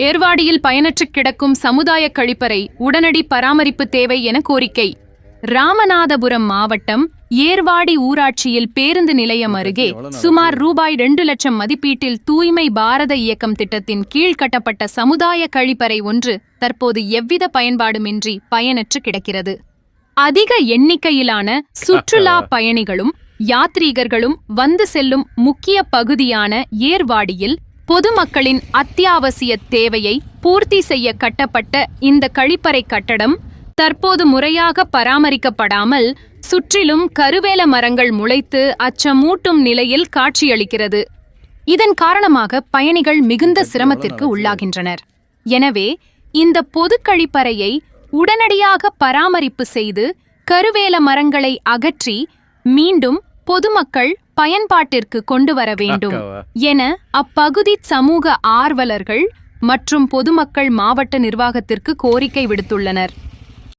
ஏர்வாடியில் பயனற்று கிடக்கும் சமுதாய கழிப்பறை உடனடி பராமரிப்பு தேவை என கோரிக்கை. ராமநாதபுரம் மாவட்டம் ஏர்வாடி ஊராட்சியில் பேருந்து நிலையம் அருகே சுமார் ரூபாய் இரண்டு லட்சம் மதிப்பீட்டில் தூய்மை பாரத இயக்கம் திட்டத்தின் கீழ் கட்டப்பட்ட சமுதாய கழிப்பறை ஒன்று தற்போது எவ்வித பயன்பாடுமின்றி பயனற்று கிடக்கிறது. அதிக எண்ணிக்கையிலான சுற்றுலா பயணிகளும் யாத்ரீகர்களும் வந்து செல்லும் முக்கிய பகுதியான ஏர்வாடியில் பொதுமக்களின் அத்தியாவசிய தேவையை பூர்த்தி செய்ய கட்டப்பட்ட இந்த கழிப்பறை கட்டடம் தற்போது முறையாக பராமரிக்கப்படாமல் சுற்றிலும் கருவேல மரங்கள் முளைத்து அச்சமூட்டும் நிலையில் காட்சியளிக்கிறது. இதன் காரணமாக பயணிகள் மிகுந்த சிரமத்திற்கு உள்ளாகின்றனர். எனவே இந்த பொது கழிப்பறையை உடனடியாக பராமரிப்பு செய்து கருவேல மரங்களை அகற்றி மீண்டும் பொதுமக்கள் பயன்பாட்டிற்கு கொண்டு வர வேண்டும் என அப்பகுதி சமூக ஆர்வலர்கள் மற்றும் பொதுமக்கள் மாவட்ட நிர்வாகத்திற்கு கோரிக்கை விடுத்துள்ளனர்.